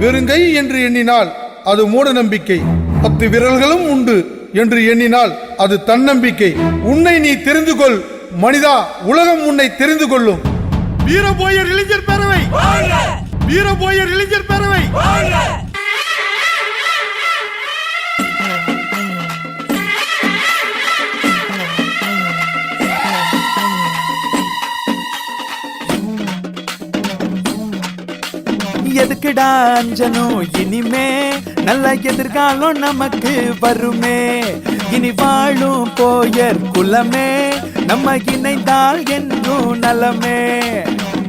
வெறுங்கை என்று எண்ணினால் அது மூட நம்பிக்கை பத்து விரல்களும் உண்டு என்று எண்ணினால் அது தன்னம்பிக்கை. உன்னை நீ தெரிந்து கொள் மனிதா உலகம் உன்னை தெரிந்து கொள்ளும் வீரபோயர் இளைஞர் பேரவை. வீரபோயர் இளைஞர் பேரவை. எதுக்குடா அஞ்சனும் இனிமே நல்ல எதிர்காலம் நமக்கு வருமே. இனி வாழும் போயர் குலமே நம்ம இணைந்தால் என்றும் நலமே.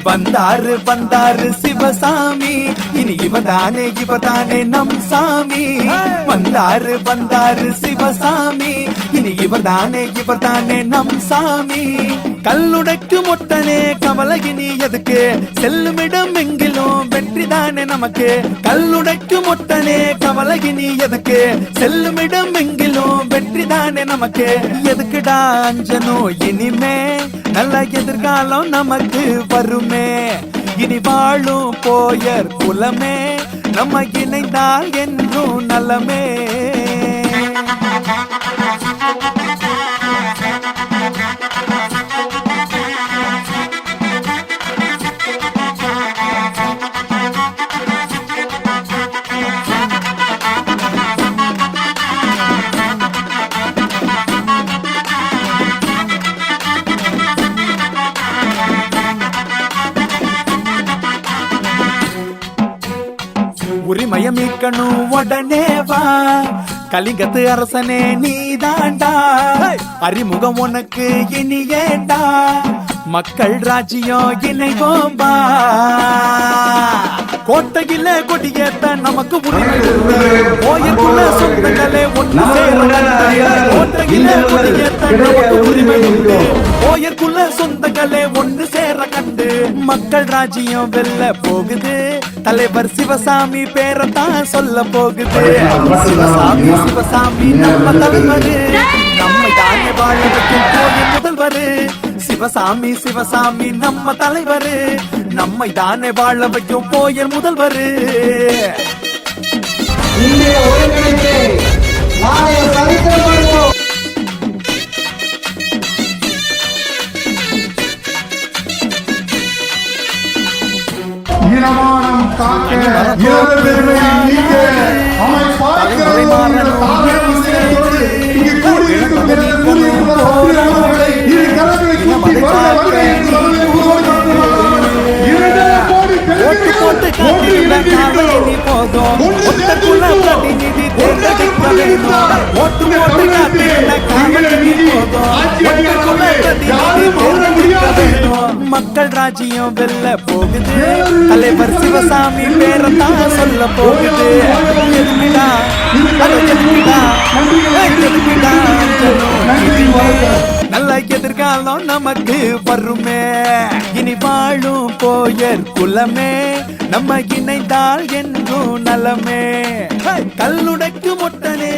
வந்தாரு வந்தாரு சிவசாமி இனி இவதானே இவதானே நம் சாமி. வந்தாரு வந்தாரு சிவசாமி இனி இவர்தானே இவர்தானே நம் சாமி. கல்லுடைக்கு மொட்டனே கவலகினி எதுக்கு? செல்லுமிடம் எங்கிலும் வெற்றி தானே நமக்கு. கல்லுடைக்கு மொட்டனே கவலகினி எதுக்கு? செல்லுமிடம் எங்கிலும் வெற்றி தானே நமக்கு. எதுக்குடா அஞ்சனோ இனிமே? நல்ல எதிர்காலம் நமக்கு வருமே. இனி வாழும் போயர் குலமே. நம்ம இணைந்தால் என்றும் நலமே. உரிமைய மீட்கணும் உடனே வா. கலிங்கத்து அரசனே நீ தாண்டா அறிமுகம் உனக்கு இனி ஏண்டா? மக்கள் ராஜ்யம் இணைவோம்பா கோட்டையில கொடியேத்த நமக்கு உரிமை கோயிலுக்குள்ள சொந்தங்களே ஒன்று சேர கோட்டையில கொடியேத்த நமக்கு உரிமை உண்டு. கோயிலுக்குள்ள சொந்தங்களே ஒன்று சேர கண்டு. மக்கள் ராஜ்யம் வெல்ல போகுது. தலைவர் சிவசாமி பேரத்தான் சொல்ல போகுது. சிவசாமி சிவசாமி நம்ம தலைவரு. நம்மை தானே வாழ வைக்கும் கோயில் முதல்வரு. சிவசாமி சிவசாமி நம்ம தலைவரு. நம்மை தானே வாழ வைக்கும் கோயில் முதல்வரு. இன்றைய ஒருங்கிணைப்பை நாளைய சரித்திரம் இனமானம் காக்க இறந்த பெருமை நீக்க அமை சிறையோடு. இங்கு கூடியிருக்கும் இரு கரங்களை கூப்பி வருக வருக என்று சொல்லி உருவாக்கப்பட்டுள்ளது. இரண்டே கோடி ஓட்டு போட்டு பெண்கள் ஒன்று காட்டியிருந்த இணைந்திருக்கிறோம். காவலி மக்கள் ராஜ்யம் வெல்ல போகுது. தலைவர் சிவசாமி பேரத்தான் சொல்ல போகுது. எதுக்குடா அட எதுக்குடா நல்ல எதிர்காலம் நமக்கு வருமே. இனி வாழும் போயர் குலமே. நம்ம இணைந்தால் என்றும் நலமே. கல்லுடைக்கு மொட்டனே